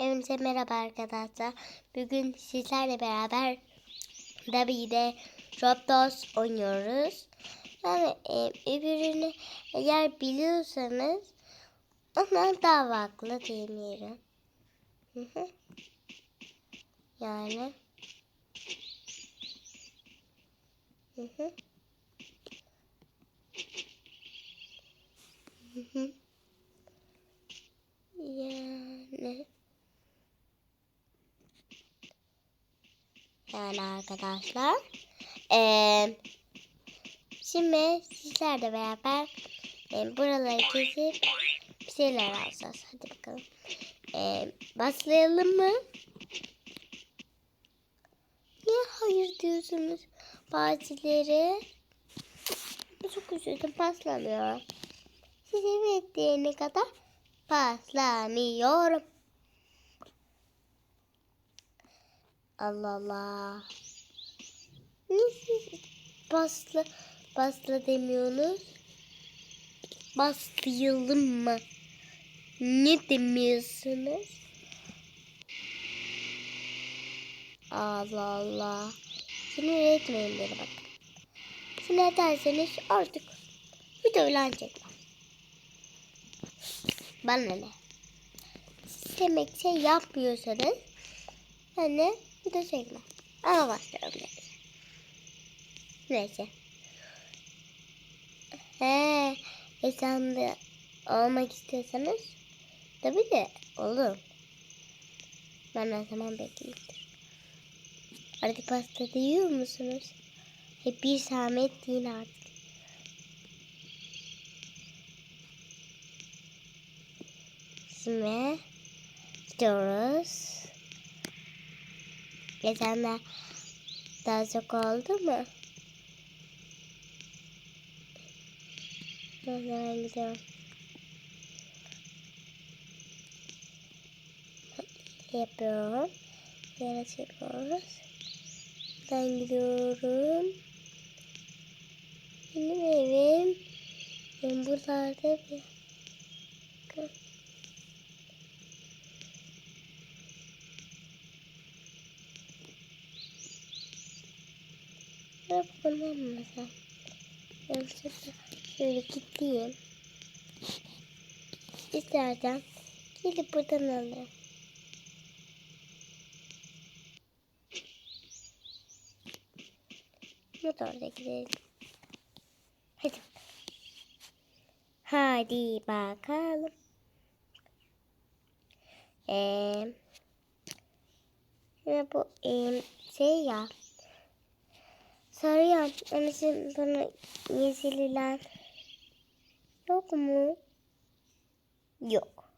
Hepinize merhaba arkadaşlar. Bugün sizlerle beraber tabii de Roblox oynuyoruz. Yani e, öbürünü eğer biliyorsanız ona daha. Hı hı. Yani. Hı hı. Yani. Yani arkadaşlar. Eee şimdi sizlerle beraber e, buraları kesip bir şeyler alacağız. Hadi bakalım. Eee başlayalım mı? Niye hayır diyorsunuz bazıları? Çok üzüldüm paslamıyor. Siz evet diyene kadar paslamıyorum. Allah Allah. Niye siz basla, basla demiyorsunuz? Baslayalım mı? Ne demiyorsunuz? Allah Allah. Sinir etmeyin beni bak. Sinir ederseniz artık video falan çekmem. Bana ne? Siz demek şey yapmıyorsanız ben de çekmem. Ama başlıyorum neyse. Neyse. He, esanda olmak istiyorsanız tabii de olur. Ben o zaman bekleyeyimdir. Artık pasta diyor musunuz? Hep bir zahmet deyin artık. Şimdi gidiyoruz. Geçenler daha çok oldu mu? Zaman gidiyorum. Yapıyorum. Yere çekiyoruz. Ben gidiyorum. Benim evim. Ben buralarda bir... Şöyle kullanmasam. Yoksa şöyle kilitleyeyim. İstersen gelip buradan alırım. Motorda gidelim. Hadi. Hadi bakalım. Ee, bu e, şey ya. Onun için bana yeşililer. Yok mu? Yok.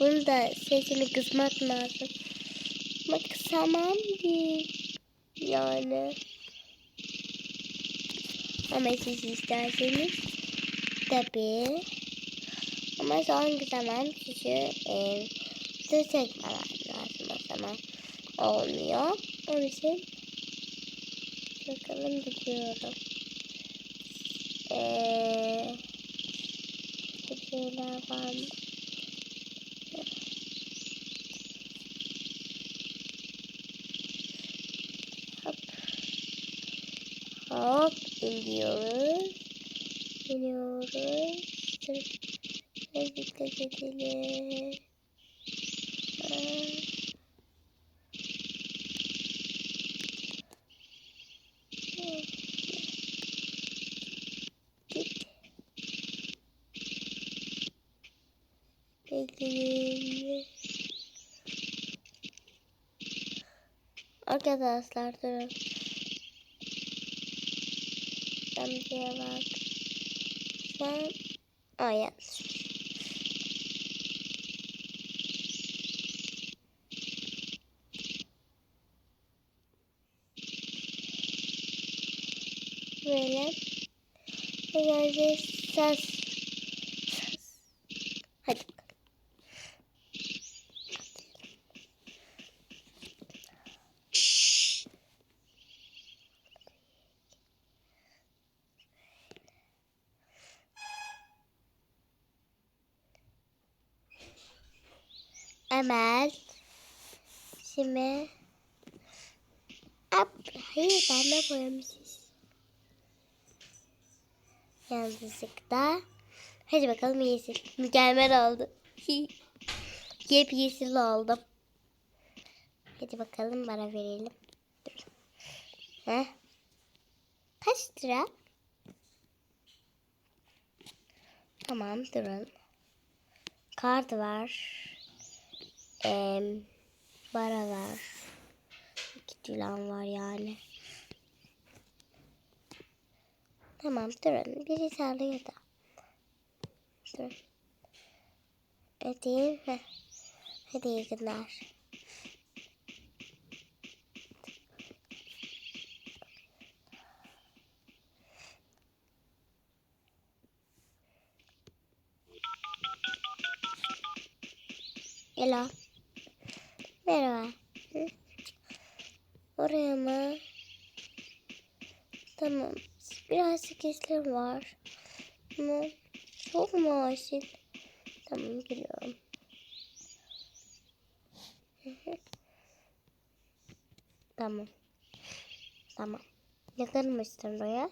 Bunu da sesini kısmak lazım. Ama kısamam ki. Yani. Ama siz isterseniz tabii. Ama son kısamam sizi e, çekmem lazım o zaman. Olmuyor. Onun için bakalım gidiyorum. Eee bir şeyler var mı? Hop. Hop iniyoruz. İniyoruz. Biraz dikkat edelim. Aa. Bekleyin. Arkadaşlar durun. Şeye bak. Sen... Aa yanlış. Böyle. Ve ses. Hadi. Emel. Şimdi. Ab, hayır ben de boyamışız. Yanlışlıkla. Hadi bakalım yeşil. Mükemmel oldu. Yep yeşil oldum. Hadi bakalım bana verelim. Dur. Heh. Kaç lira? Tamam durun. Kart var. Bara var. İki dülen var yani. Tamam durun. Biri sağlıyor da. Durun. Ödeyeyim. Heh. Hadi iyi günler. Ela. Merhaba. Oraya mı? Tamam. Birazcık işlerim var. Ama çok mu acil? Tamam hı. tamam. Tamam. Yakınmıştım buraya.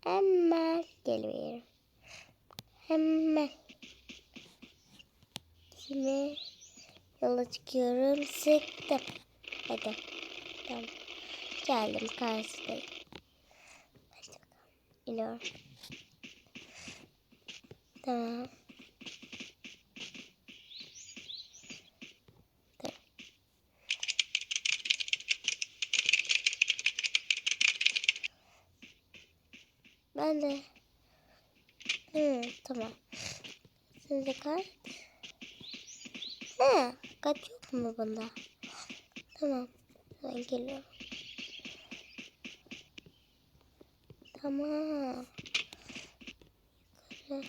Hemen geliyorum. Hemen. Şimdi yola çıkıyorum. Sıktım. Hadi. Tamam. Geldim karşıdayım. İniyorum. Tamam. Ben de. Hı, tamam. Şimdi kart. He, kaç yok mu bunda? Tamam. Ben geliyorum. Tamam. Yukarı.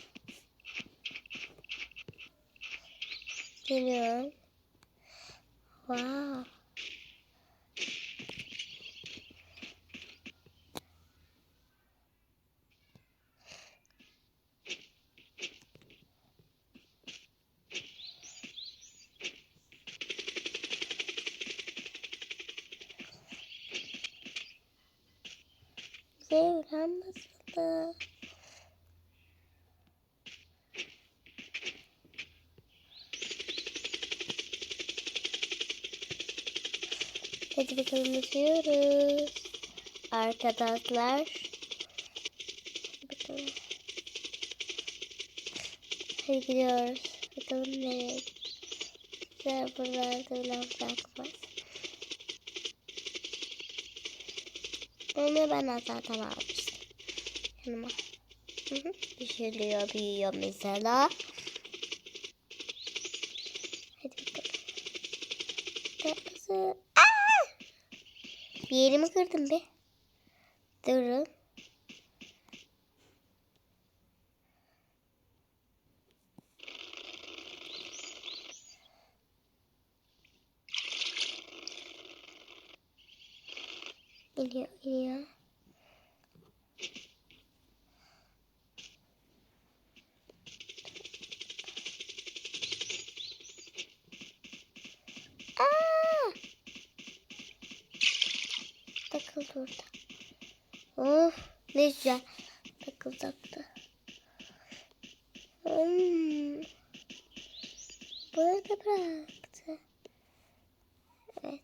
Geliyorum. Wow. Bakalım uçuyoruz. Arkadaşlar. Bakalım. Hadi gidiyoruz. Bakalım nereye Güzel buralarda ulan bırakmaz. Onu ben zaten almıştım. Yanıma. Hı büyüyor mesela. Hadi bakalım. Tatlısı. Bir yerimi kırdım be. Durun. İniyor, iniyor. Aa! Takıldı orada. Of ne güzel takılacaktı. Hmm. Burada bıraktı. Evet.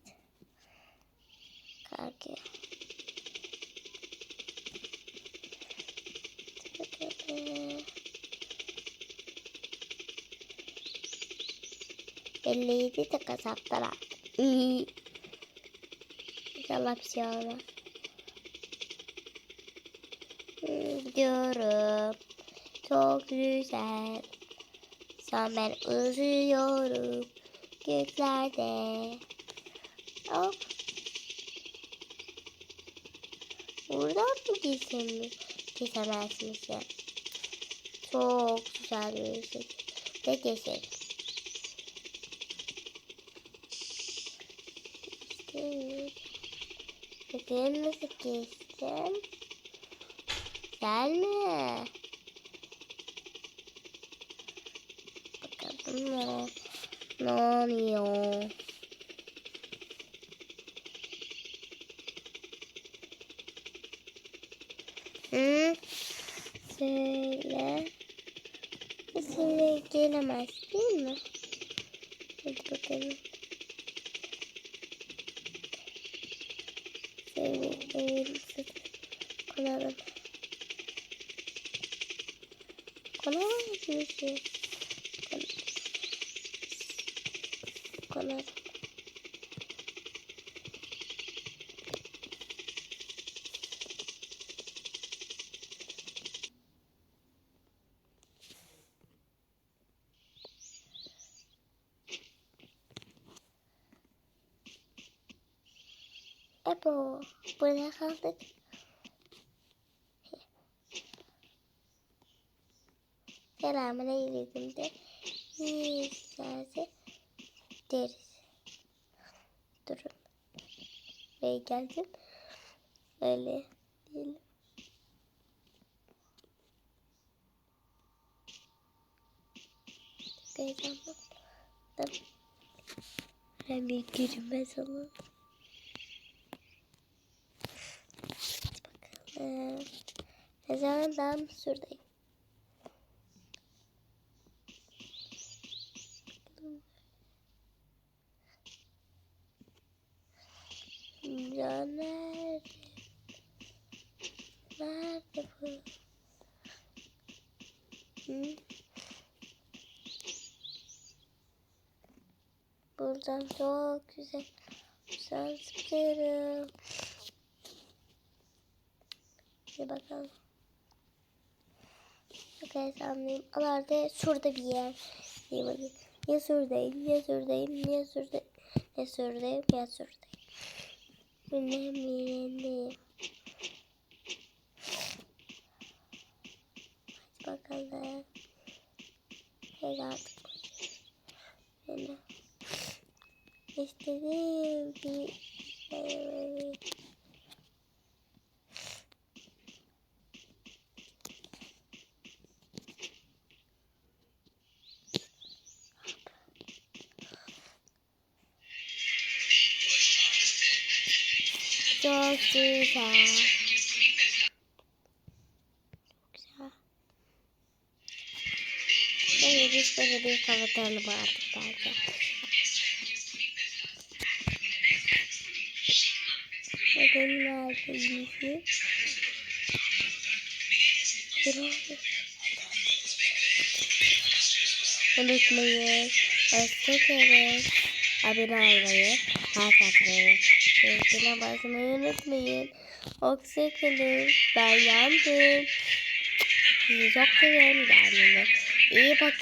Kalkıyor. Elliydi de kasaptan aldım. Olmaz. Hmm, Gidiyorum. Çok güzel. Sen ben uzuyorum. Göklerde. Hop. Buradan mı gitsem Kesemezmiş ya. Çok güzel bir şey. De geçelim. İşte. Geçtim. Güzel mi? Bakalım mı? Ne oluyor? Hı? Söyle. Şimdi gelemez değil mi? Hadi bakalım. Eğilsin. Konalım. Konalım. Konalım. Konalım. Ebo, burada kaldık. Selamun aleyküm de isterse deriz. Durun. Buraya geldim. Öyle diyelim. Heyecanlandım. Ben bir girmez olalım. Ee, zaman ben şuradayım. Ya nerede? Bu? Hı? Buradan çok güzel. Güzel sıkarım. Hadi bakalım. Çok heyecanlıyım. Alarda şurada bir yer. İyi bakayım. Ya şuradayım, ya şuradayım, ya şuradayım, ya şuradayım, ya şuradayım. Önemli. Hadi bakalım. Hadi artık. Böyle. İstediğim bir şey. Çok güzel. Çok güzel. Böyle biz böyle bir kapatalım artık bence. Bakın nerede yüzü. Unutmayın. Hoşçakalın. Abone olmayı, like atmayı, zilkine basmayı unutmayın. Hoşçakalın. Ben yandım. Çok seviyorum kendime. İyi bakın.